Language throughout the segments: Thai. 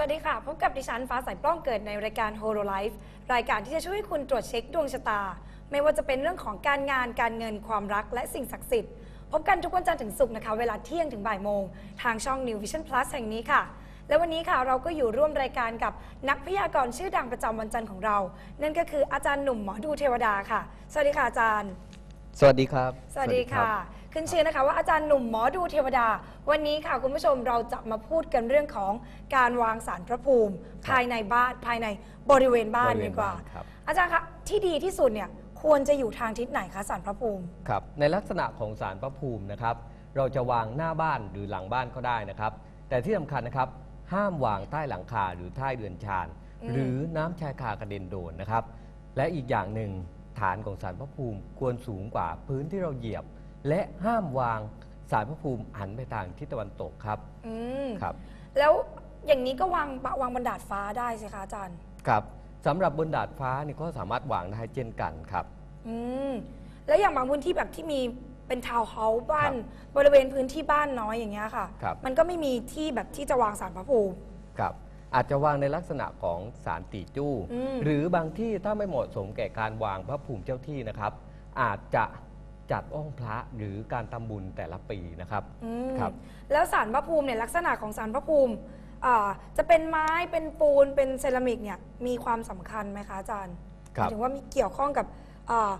สวัสดีค่ะ พบกับดิฉันฟ้าใสปล้องเกิดในรายการ h o l o Life รายการที่จะช่วยให้คุณตรวจเช็คดวงชะตา ไม่ว่าจะเป็นเรื่องของการงานการเงินความรักและสิ่งศักดิ์สิทธิ์ พบกันทุกวันจันทร์ถึงศุกร์นะคะ เวลาเที่ยงถึงบ่ายโมง ทางช่อง New Vision Plus แห่งนี้ค่ะ และวันนี้ค่ะเราก็อยู่ร่วมรายการกับนักพยากรณ์ชื่อดังประจำวันจันทร์ของเรา นั่นก็คืออาจารย์หนุ่มหมอดูเทวดาค่ะ สวัสดีค่ะอาจารย์ สวัสดีครับ สวัสดีค่ะ ขึ้นชื่อนะคะว่าอาจารย์หนุ่มหมอดูเทวดา วันนี้ค่ะคุณผู้ชมเราจะมาพูดกันเรื่องของการวางสารพระภูมิ ภายในบ้านภายในบริเวณบ้านบริเวณดีกว่าบ้านครับ อาจารย์คะที่ดีที่สุดเนี่ยควรจะอยู่ทางทิศไหนคะสารพระภูมิ ครับ ในลักษณะของสารพระภูมินะครับ เราจะวางหน้าบ้านหรือหลังบ้านก็ได้นะครับ แต่ที่สำคัญนะครับ ห้ามวางใต้หลังคาหรือใต้เรือนชานอืม หรือน้ำชายคากระเด็นโดนนะครับ และอีกอย่างหนึ่งฐานของสารพระภูมิควรสูงกว่าพื้นที่เราเหยียบ และห้ามวางสารพระภูมิหันไปทางทิศตะวันตกครับอืมครับ แล้วอย่างนี้ก็วางวางบนดาดฟ้าได้สิคะอาจารย์ ครับสำหรับบนดาดฟ้านี่ก็สามารถวางได้เช่นกันครับ อืมแล้วอย่างบางพื้นที่แบบที่มีเป็นทาวน์เฮาส์บ้านครับบริเวณพื้นที่บ้านน้อยอย่างเงี้ยค่ะ ครับ มันก็ไม่มีที่แบบที่จะวางสารพระภูมิ ครับ อาจจะวางในลักษณะของสารตีจู้ อืม หรือบางที่ถ้าไม่เหมาะสมแก่การวางพระภูมิเจ้าที่นะครับ อาจจะ จัดอ้องพระหรือการทำบุญแต่ละปีนะครับ อืมครับ แล้วสารพระภูมิเนี่ยลักษณะของสารพระภูมิอ่าจะเป็นไม้เป็นปูนเป็นเซรามิกเนี่ยมีความสำคัญไหมคะอาจารย์หครับมายถึงว่ามีเกี่ยวข้องกับอ่า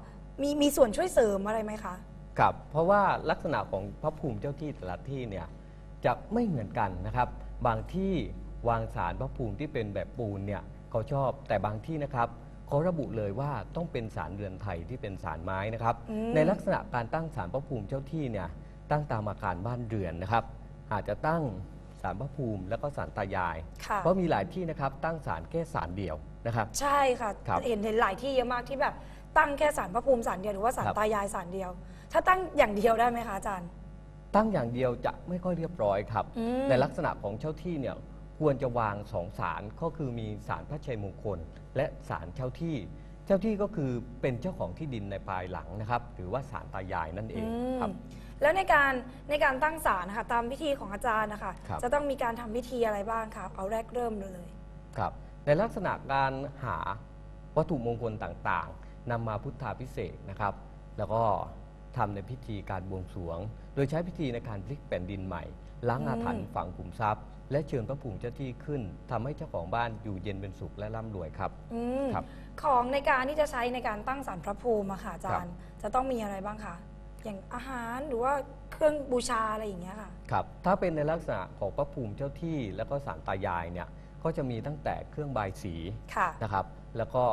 มีมีส่วนช่วยเสริมอะไรไหมคะ ครับ เพราะว่าลักษณะของพระภูมิเจ้าที่แต่ละที่เนี่ยจะไม่เหมือนกันนะครับ บางที่วางสารพระภูมิที่เป็นแบบปูนเนี่ยเขาชอบแต่บางที่นะครับ เขาระบุเลยว่าต้องเป็นสารเรือนไทยที่เป็นสารไม้นะครับ อืม ในลักษณะการตั้งสารพระภูมิเจ้าที่เนี่ยตั้งตามอาคารบ้านเรือนนะครับ อาจจะตั้งสารพระภูมิแล้วก็สารตายาย ค่ะ เพราะมีหลายที่นะครับตั้งสารแค่สารเดียวนะครับ ใช่ค่ะครับเห็นเห็นหลายที่เยอะมากที่แบบตั้งแค่สารพระภูมิสารเดียวหรือว่าสารครับ ตายายสารเดียว ถ้าตั้งอย่างเดียวได้ไหมคะอาจารย์ ตั้งอย่างเดียวจะไม่ค่อยเรียบร้อยครับ อืม ในลักษณะของเจ้าที่เนี่ย ควรจะวางสองสารก็คือมีสารพระชัยมงคล และสารเจ้าที่ เจ้าที่ก็คือเป็นเจ้าของที่ดินในภายหลังนะครับ หรือว่าสารตายายนั่นเองอืมครับ แล้วในการในการตั้งศาลนะคะตามพิธีของอาจารย์นะคะครับจะต้องมีการทำพิธีอะไรบ้างคะเอาแรกเริ่มเลยครับ ในลักษณะการหาวัตถุมงคลต่างๆนำมาพุทธาพิเศษกนะครับ แล้วก็ทำในพิธีการบวงสรวง โดยใช้พิธีในการพลิกแผ่นดินใหม่ล้างอาถรรพ์ฝังขุมทรัพย์ และเชิญพระภูมิเจ้าที่ขึ้นทำให้เจ้าของบ้านอยู่เย็นเป็นสุขและร่ำรวยครับ อืมครับ ของในการที่จะใช้ในการตั้งศาลพระภูมิอะค่ะอาจารย์ จะต้องมีอะไรบ้างคะอย่างอาหารหรือว่าเครื่องบูชาอะไรอย่างเงี้ยค่ะ ครับ ถ้าเป็นในลักษณะของพระภูมิเจ้าที่แล้วก็สารตายายเนี่ยก็จะมีตั้งแต่เครื่องบายสีค่ะ นะครับ แล้วก็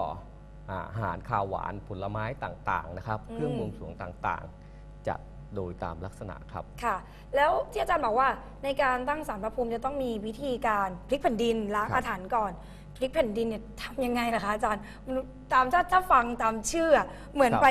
อ่าอาหารข้าวหวานผลไม้ต่างๆนะครับ อืม เครื่องบวงสรวงต่างๆจัด โดยตามลักษณะครับ ค่ะ แล้วที่อาจารย์บอกว่าในการตั้งศาลพระภูมิจะต้องมีวิธีการพลิกแผ่นดินล้างครับ อาถรรพ์ก่อนพลิกแผ่นดินเนี่ยทำยังไงล่ะคะอาจารย์มันตามถ้าถ้าฟังตามชื่ออะเหมือนไป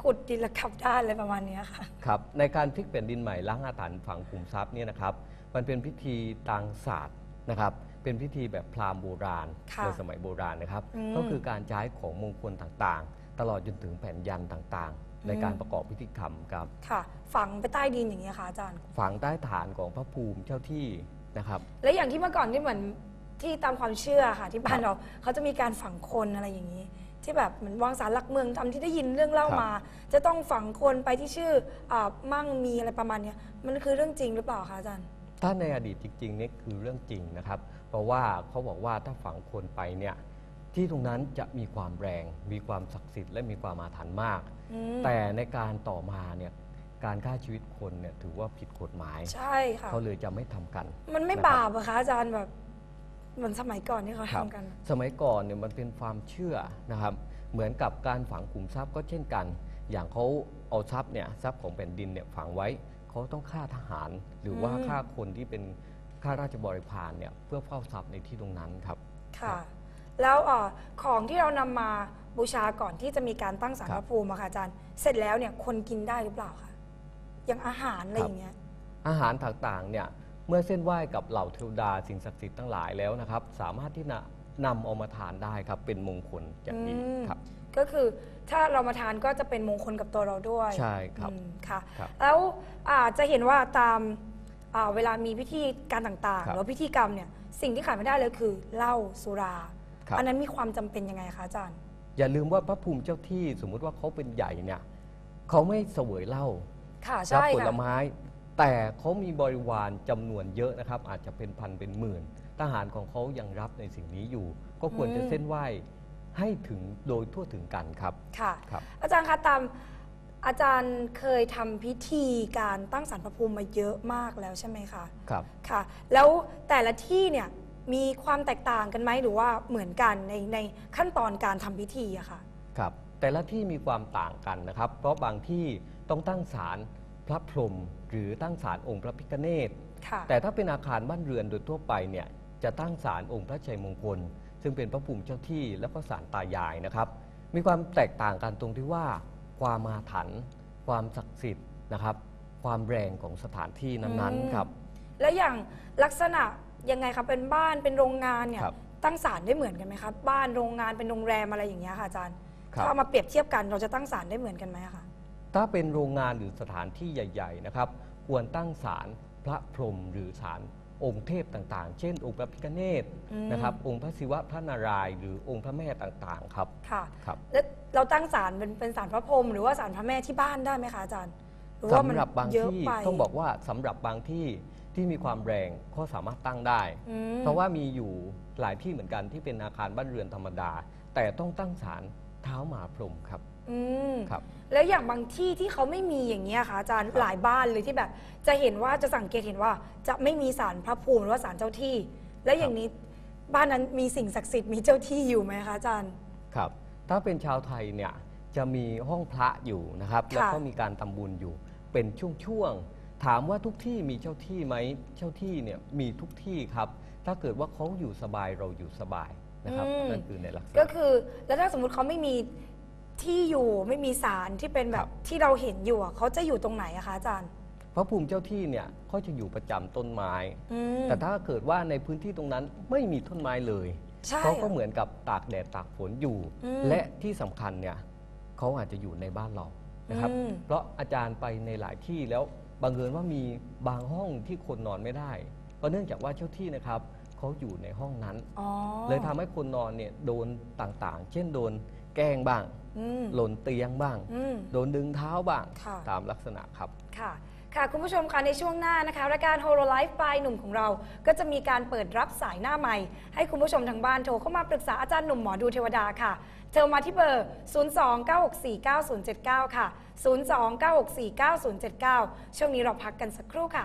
ขุดดินแล้วกลับด้านอะไรประมาณเนี้ยค่ะ ครับในการพลิกแผ่นดินใหม่ล้างอาถรรพ์ฝังขุมทรัพย์เนี่ยนะครับ มันเป็นพิธีทางศาสตร์นะครับ เป็นพิธีแบบพราหมณ์โบราณค่ะในสมัยโบราณนะครับ อืมก็คือการใช้ของมงคลต่างๆ ตลอดจนถึงแผ่นยันต่างๆ ในอืมการประกอบพิธีกรรมครับ ค่ะ ฝังไปใต้ดินอย่างเงี้ยค่ะอาจารย์ ฝังใต้ฐานของพระภูมิเจ้าที่นะครับ และอย่างที่เมื่อก่อนที่เหมือนที่ตามความเชื่อค่ะที่บ้านครับเราเขาจะมีการฝังคนอะไรอย่างนี้ ที่แบบเหมือนวางสารหลักเมืองตามที่ได้ยินเรื่องเล่าครับมา จะต้องฝังคนไปที่ชื่ออามั่งมีอะไรประมาณเนี้ยมันคือเรื่องจริงหรือเปล่าคะอาจารย์ ถ้าในอดีตจริงๆนี่คือเรื่องจริงนะครับ เพราะว่าเขาบอกว่าถ้าฝังคนไปเนี่ย ที่ตรงนั้นจะมีความแรง มีความศักดิ์สิทธิ์และมีความอาถรรพ์มาก อืมแต่ในการต่อมาเนี่ยการฆ่าชีวิตคนเนี่ยถือว่าผิดกฎหมาย ใช่ค่ะ เขาเลยจะไม่ทำกัน มันไม่นะครับ บาปอะคะอาจารย์แบบเหมือนสมัยก่อนที่เขาครับทำกัน สมัยก่อนเนี่ยมันเป็นความเชื่อนะครับ เหมือนกับการฝังขุมทรัพย์ก็เช่นกัน อย่างเขาเอาทรัพย์เนี่ยทรัพย์ของแผ่นดินเนี่ยฝังไว้เขาต้องฆ่าทหาร หรือว่าอืม ฆ่าคนที่เป็นข้าราชบริพารเนี่ยเพื่อเฝ้าทรัพย์ในที่ตรงนั้นครับ ค่ะ แล้วเออของที่เรานำมาบูชาก่อนที่จะมีการตั้งศาลคพรับระภูมิอะค่ะอาจารย์ เสร็จแล้วเนี่ยคนกินได้หรือเปล่าคะอย่างอาหารอะไรอย่างเงี้ย อาหารต่างๆเนี่ยเมื่อเส้นไหว้กับเหล่าเทวดาสิ่งศักดิ์สิทธิ์ทั้งหลายแล้วนะครับ สามารถที่จะนำเอามาทานได้ครับ เป็นมงคลอย่างดีอืม ครับ ก็คือถ้าเรามาทานก็จะเป็นมงคลกับตัวเราด้วยใช่ครับอืมค่ะ ครับ แล้วอ่าจะเห็นว่าตามอ่าเวลามีพิธีการต่างๆครับหรือว่าพิธีกรรมเนี่ยสิ่งที่ขาดไม่ได้เลยคือเหล้าสุรา ครับ อันนั้นมีความจำเป็นยังไงคะอาจารย์ อย่าลืมว่าพระภูมิเจ้าที่สมมุติว่าเขาเป็นใหญ่เนี่ยเขาไม่เสวยเหล้าค่ะรับใช่ผลค่ะ ไม้ แต่เขามีบริวารจำนวนเยอะนะครับ อาจจะเป็นพันเป็นหมื่น ทหารของเขายังรับในสิ่งนี้อยู่ ก็ควรจะเส้นไหว้ให้ถึงโดยทั่วถึงกันครับค่ะ ครับ อาจารย์คะตามอาจารย์เคยทำพิธีการตั้งสารพระภูมิมาเยอะมากแล้วใช่ไหมคะ ครับ ค่ะ แล้วแต่ละที่เนี่ย มีความแตกต่างกันไหมหรือว่าเหมือนกันในในขั้นตอนการทำพิธีอะค่ะ ครับ แต่ละที่มีความต่างกันนะครับ เพราะบางที่ต้องตั้งศาลพระพรหมหรือตั้งศาลองค์พระพิฆเนศค่ะ แต่ถ้าเป็นอาคารบ้านเรือนโดยทั่วไปเนี่ยจะตั้งศาลองค์พระชัยมงคล ซึ่งเป็นพระภูมิเจ้าที่แล้วก็ศาลตายายนะครับ มีความแตกต่างกันตรงที่ว่า ความมาถัน ความศักดิ์สิทธิ์นะครับ ความแรงของสถานที่นั้นอืมๆครับ แล้วอย่างลักษณะ ยังไงคะเป็นบ้านเป็นโรงงานเนี่ยครับตั้งศาลได้เหมือนกันไหมคะบ้านโรงงานเป็นโรงแรมอะไรอย่างเงี้ยค่ะอาจารย์ครับ ถ้าเอามาเปรียบเทียบกันเราจะตั้งศาลได้เหมือนกันไหมอะคะถ้าเป็นโรงงานหรือสถานที่ใหญ่ ๆ นะครับ ควรตั้งศาลพระพรหมหรือศาลองค์เทพต่างๆ เช่น องค์พระพิฆเนศอืมนะครับ องค์พระศิวะพระนารายณ์หรือองค์พระแม่ต่างๆ ครับ ค่ะ ครับ แล้วเราตั้งศาลเป็นเป็นศาลพระพรหมหรือว่าศาลพระแม่ที่บ้านได้ไหมคะอาจารย์หรือว่ามันสำหรับบางเยอะที่ไปต้องบอกว่าสำหรับบางที่ ที่มีความแรงก็สามารถตั้งได้ อืมเพราะว่ามีอยู่หลายที่เหมือนกันที่เป็นอาคารบ้านเรือนธรรมดา แต่ต้องตั้งศาลเท้าหมาพรหมครับอืมครับ แล้วอย่างบางที่ที่เขาไม่มีอย่างเงี้ยค่ะอาจารย์หลายบ้านเลยที่แบบ จะเห็นว่าจะสังเกตเห็นว่า จะไม่มีศาลพระภูมิหรือว่าศาลเจ้าที่ แล้วอย่างนี้บ้านนั้นมีสิ่งศักดิ์สิทธิ์มีเจ้าที่อยู่ไหมคะอาจารย์ ครับ ถ้าเป็นชาวไทยเนี่ยจะมีห้องพระอยู่นะครับ ค่ะ แล้วก็มีการทำบุญอยู่ เป็นช่วงๆ ถามว่าทุกที่มีเจ้าที่ไหมเจ้าที่เนี่ยมีทุกที่ครับ ถ้าเกิดว่าเขาอยู่สบายเราอยู่สบายนะครับอืม นั่นคือในลักษณะ ก็คือแล้วถ้าสมมุติเขาไม่มีที่อยู่ไม่มีศาลที่เป็นแบครับบที่เราเห็นอยู่อะเขาจะอยู่ตรงไหนอะคะอาจารย์พระภูมิเจ้าที่เนี่ยเขาจะอยู่ประจำต้นไม้ อืม แต่ถ้าเกิดว่าในพื้นที่ตรงนั้นไม่มีต้นไม้เลยใช่เขาก็เหมือนกับตากแดดตากฝนอยู่ อืมและที่สำคัญเนี่ยเขาอาจจะอยู่ในบ้านเรานะครับ อืม เพราะอาจารย์ไปในหลายที่แล้ว บังเอิญว่ามีบางห้องที่คนนอนไม่ได้ก็เนื่องจากว่าเจ้าที่นะครับเขาอยู่ในห้องนั้น อ๋อ เลยทำให้คนนอนเนี่ยโดนต่างๆ เช่นโดนแกล้งบ้าง อืมหล่นเตียงบ้าง อืม โดนดึงเท้าบ้างค่ะ ตามลักษณะครับ ค่ะ ค่ะ คุณผู้ชมคะในช่วงหน้านะคะ รายการ h o l o Life ปลายหนุ่มของเรา ก็จะมีการเปิดรับสายหน้าใหม่ ให้คุณผู้ชมทางบ้านโทรเข้ามาปรึกษาอาจารย์หนุ่มหมอดูเทวดาค่ะ โทรมาที่เบอร์ 029649079 ค่ะ 029649079 ช่วงนี้เราพักกันสักครู่ค่ะ